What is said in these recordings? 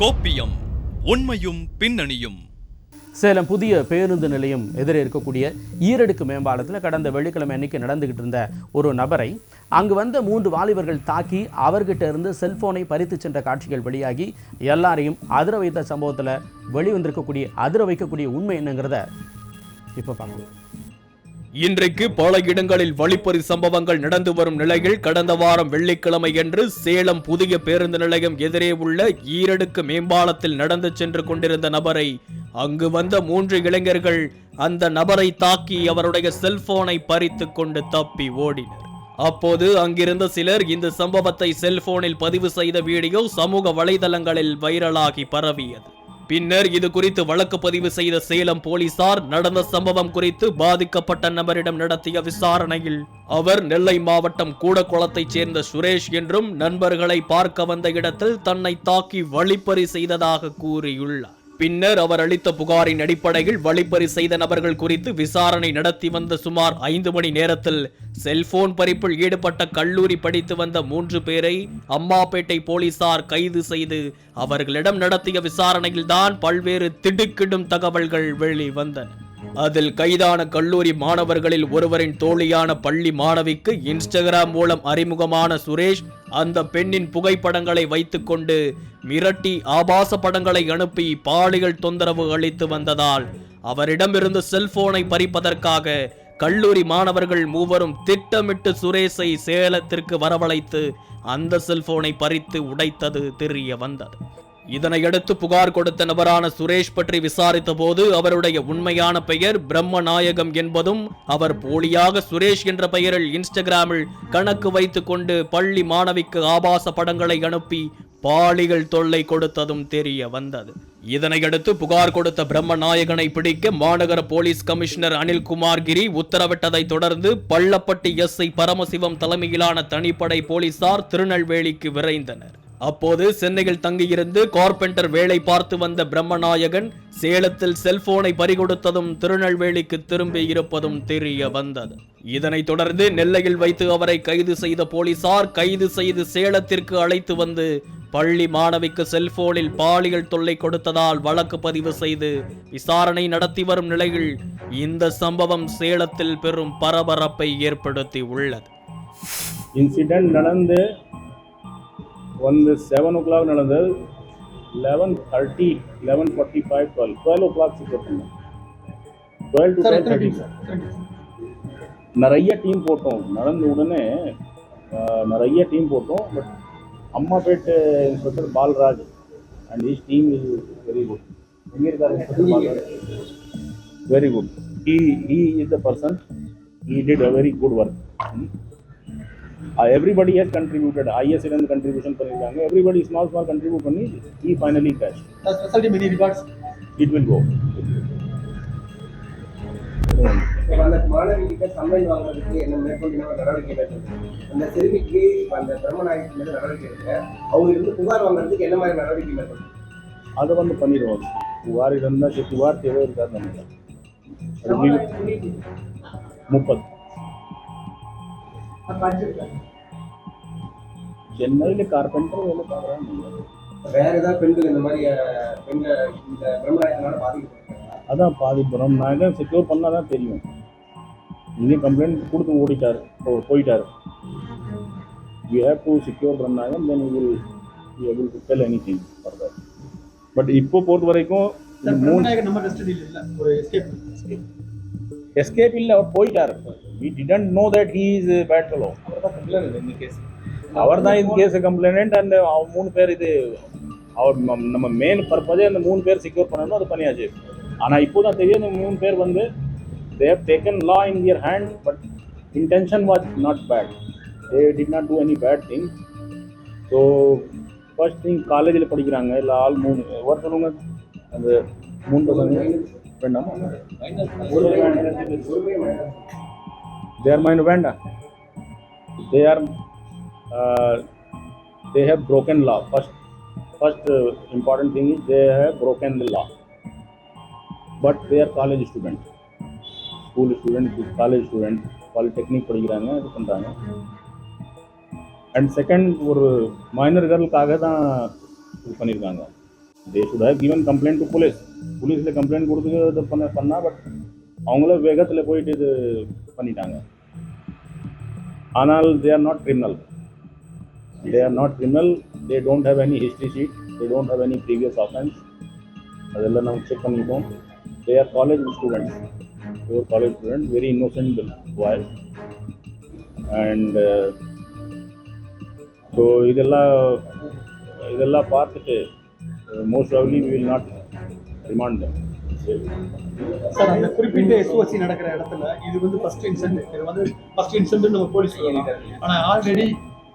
கோப்பியம் உண்மையும் பின்னணியும். சேலம் புதிய பேருந்து நிலையம் எதிரே இருக்கக்கூடிய ஈரடுக்கு மேம்பாலத்தில் கடந்த வெள்ளிக்கிழமை அன்னைக்கு நடந்துகிட்டு இருந்த ஒரு நபரை அங்கு வந்த மூன்று வாலிபர்கள் தாக்கி அவர்கிட்ட இருந்து செல்போனை பறித்து சென்ற காட்சிகள் வெளியாகி எல்லாரையும் அதிர வைத்த சம்பவத்தில் வெளிவந்திருக்கக்கூடிய அதிர வைக்கக்கூடிய உண்மை என்னங்கிறத இப்போ பார்க்கலாம். இன்றைக்கு பல இடங்களில் வழிப்பறி சம்பவங்கள் நடந்து வரும் நிலையில் கடந்த வாரம் வெள்ளிக்கிழமை என்று சேலம் புதிய பேருந்து நிலையம் எதிரே உள்ள ஈரடுக்கு மேம்பாலத்தில் நடந்து சென்று கொண்டிருந்த நபரை அங்கு வந்த மூன்று இளைஞர்கள் அந்த நபரை தாக்கி அவருடைய செல்போனை பறித்து கொண்டு தப்பி ஓடினர். அப்போது அங்கிருந்த சிலர் இந்த சம்பவத்தை செல்போனில் பதிவு செய்த வீடியோ சமூக வலைதளங்களில் வைரலாகி பரவியது. பின்னர் இது குறித்து வழக்கு பதிவு செய்த சேலம் போலீசார் நடந்த சம்பவம் குறித்து பாதிக்கப்பட்ட நபரிடம் நடத்திய விசாரணையில் அவர் நெல்லை மாவட்டம் கூடக்குளத்தைச் சேர்ந்த சுரேஷ் என்றும் நண்பர்களை பார்க்க வந்த இடத்தில் தன்னை தாக்கி வழிப்பறி செய்ததாக கூறியுள்ளார். பின்னர் அவர் அளித்த புகாரின் அடிப்படையில் வழிப்பறி செய்த நபர்கள் குறித்து விசாரணை நடத்தி வந்த சுமார் ஐந்து மணி நேரத்தில் செல்போன் பறிப்பில் ஈடுபட்ட கல்லூரி படித்து வந்த மூன்று பேரை அம்மாப்பேட்டை போலீசார் கைது செய்து அவர்களிடம் நடத்திய விசாரணையில்தான் பல்வேறு திடுக்கிடும் தகவல்கள் வெளிவந்தன. அதில் கைதான கல்லூரி மாணவர்களில் ஒருவரின் தோழியான பள்ளி மாணவிக்கு இன்ஸ்டாகிராம் மூலம் அறிமுகமான சுரேஷ் அந்த பெண்ணின் புகைப்படங்களை வைத்துக்கொண்டு மிரட்டி ஆபாச படங்களை அனுப்பி பாலியல் தொந்தரவு அளித்து வந்ததால் அவரிடமிருந்து செல்போனை பறிப்பதற்காக கல்லூரி மாணவர்கள் மூவரும் திட்டமிட்டு சுரேஷை சேலத்திற்கு வரவழைத்து அந்த செல்போனை பறித்து உடைத்தது தெரிய வந்தது. இதனையடுத்து புகார் கொடுத்த நபரான சுரேஷ் பற்றி விசாரித்த போது அவருடைய உண்மையான பெயர் பிரம்மநாயகம் என்பதும் அவர் போலியாக சுரேஷ் என்ற பெயரில் இன்ஸ்டாகிராமில் கணக்கு வைத்துக் கொண்டு பள்ளி மாணவிக்கு ஆபாச படங்களை அனுப்பி பாலிகள் தொல்லை கொடுத்ததும் தெரிய வந்தது. இதனையடுத்து புகார் கொடுத்த பிரம்மநாயகனை பிடிக்க மாநகர போலீஸ் கமிஷனர் அனில்குமார் கிரி உத்தரவிட்டதை தொடர்ந்து பள்ளப்பட்டி எஸ் ஐ பரமசிவம் தலைமையிலான தனிப்படை போலீசார் திருநெல்வேலிக்கு விரைந்தனர். அப்போது சென்னையில் தங்கியிருந்து கார்பெண்டர் வேலை பார்த்து வந்த பிரம்மநாயகன் சேலத்தில் செல்போனை பறிகொடுத்ததும் திருநெல்வேலிக்கு திரும்பி இருப்பதும் தெரிய வந்தது. இதனைத் தொடர்ந்து நெல்லையில் வைத்து அவரை கைது செய்த போலீசார் கைது செய்து சேலத்திற்கு அழைத்து வந்து பள்ளி மாணவிக்கு செல்போனில் பாலியல் தொல்லை கொடுத்ததால் வழக்கு பதிவு செய்து விசாரணை நடத்தி வரும் நிலையில் இந்த சம்பவம் சேலத்தில் பெரும் பரபரப்பை ஏற்படுத்தி உள்ளது இன்சிடென்ட் நடந்து வந்து செவன் ஓ கிளாக் நடந்தது. Eleven thirty eleven forty five twelve twelve o'clock சீக்கிரம் பண்ணோம் டுவெல் டு டுவெல் தேர்ட்டி நிறைய டீம் போட்டோம். நடந்த உடனே நிறைய டீம் போட்டோம். But Ammapet inspector Balraj and is team is very good எங்கே இருக்கார் very good he he is the person he did a very good work everybody has contributed ISL இருந்து contribution பண்ணியிருக்காங்க. எவ்ரிபடி ஸ்மால் ஸ்மால் கண்ட்ரிபியூட் பண்ணி ஈ finally cash speciality many records it will go அந்த மாணவிகிட்ட summon வாங்குறதுக்கு என்ன மேற்கொண்டு என்ன நடவடிக்கை எடுக்கணும் அந்த சிறுமிக்கு அந்த பிரம்மநாயகத்து மீது நடவடிக்கை எடுக்க அவங்க இருந்து புகார் வாங்குறதுக்கு என்ன மாதிரி நடவடிக்கை மேற்கொள்ளணும் அதை வந்து பண்ணிடுவோம் புகார் இருந்தால் புகார் தேவை இருக்காது முப்பது. சென்னையில் கார்பெண்டர் வேலை பார்க்குறாங்க. வேற ஏதாவது பெண்கள் இந்த மாதிரி அஹ், பெண்கள் இந்த பிரம்மநாயகத்தினால பாதிக்கப்பட்டிருக்காங்க அதான் பாதி பிரம்மநாயகம் செக்யூர் பண்ணால் தான் தெரியும். இங்கே கம்ப்ளைண்ட் கொடுத்து ஓடிட்டார் போயிட்டார். You have to secure then will to tell any thing further but இப்போ பொறுத்த வரைக்கும் மூணு நம்ம கஸ்டடியில் இல்லை ஒரு எஸ்கேப் எஸ்கேப் இல்லை அவர் போயிட்டார். We didn't know that he is bad fellow case அவர் தான் இது கேஸ் கம்ப்ளைண்ட் அண்ட் அவர் மூணு பேர் இது அவர் நம்ம- மெயின் பர்பஸே அந்த மூணு பேர் செக்யூர் பண்ணணும் அது பண்ணியாச்சு. ஆனால் இப்போ தான் தெரியும் அந்த மூணு பேர் வந்து they have taken law in their hand but intention was not bad they did not do any bad thing so first thing காலேஜில் படிக்கிறாங்க இல்லை ஆள் மூணு ஒரு அந்த மூணு பசங்க வேண்டாமா. தேர் மைண்ட் வேண்டாம் they are uh, they have broken law first first uh, important thing is they have broken the law but they are college students school students college students polytechnic படிக்கிறாங்க இது பண்ணுறாங்க அண்ட் செகண்ட் ஒரு minor கேர்ளுக்காக தான் இது பண்ணியிருக்காங்க they should have given complaint to police போலீஸில் complaint கொடுத்து இது பண்ண பண்ணால் பட் அவங்கள வேகத்தில் போயிட்டு இது பண்ணிட்டாங்க ஆனால் they are not criminal they are not criminal they don't have any history sheet they don't have any previous offence அதெல்லாம் நம்ம செக் பண்ணிட்டோம். தே ஆர் காலேஜ் ஸ்டூடெண்ட்ஸ் ஒரு college student very innocent boy and so இதெல்லாம் இதெல்லாம் பார்த்துட்டு most probably we will not remand them. Sir அந்த குறிப்பிட்ட SoC நடக்கிற இடத்துல இது வந்து ஃபர்ஸ்ட் இன்சிடென்ட் இது வந்து ஃபர்ஸ்ட் இன்சிடென்ட் நம்ம போலீஸ் சொல்லலாம் ஆனா ஆல்ரெடி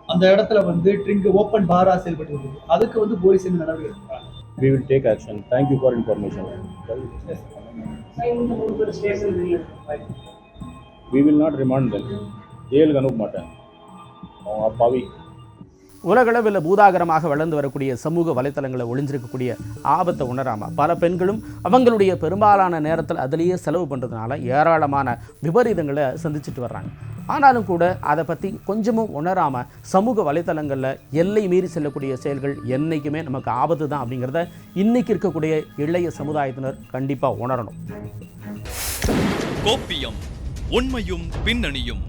அந்த இடத்துல வந்து ட்ரிங்க் ஓப்பன் பாரா செயல்பட்டு இருக்குது அதுக்கு வந்து போலீஸ் என்ன நடவடிக்கை எடுக்கிறாங்க? we will take action. Thank you for information. We will not remand them. ஜெயிலுக்கு அனுப்ப மாட்டேன் அவங்க அப்பாவி உலகளவில் பூதாகரமாக வளர்ந்து வரக்கூடிய சமூக வலைத்தளங்களை ஒளிஞ்சிருக்கக்கூடிய ஆபத்தை உணராமல் பல பெண்களும் அவங்களுடைய பெரும்பாலான நேரத்தில் அதிலேயே செலவு பண்ணுறதுனால ஏராளமான விபரீதங்களை சந்திச்சுட்டு வர்றாங்க. ஆனாலும் கூட அதை பற்றி கொஞ்சமும் உணராமல் சமூக வலைத்தளங்களில் எல்லை மீறி செல்லக்கூடிய செயல்கள் என்றைக்குமே நமக்கு ஆபத்து தான் அப்படிங்கிறத இன்னைக்கு இருக்கக்கூடிய இளைய சமுதாயத்தினர் கண்டிப்பாக உணரணும். கோப்பியம் உண்மையும் பின்னணியும்.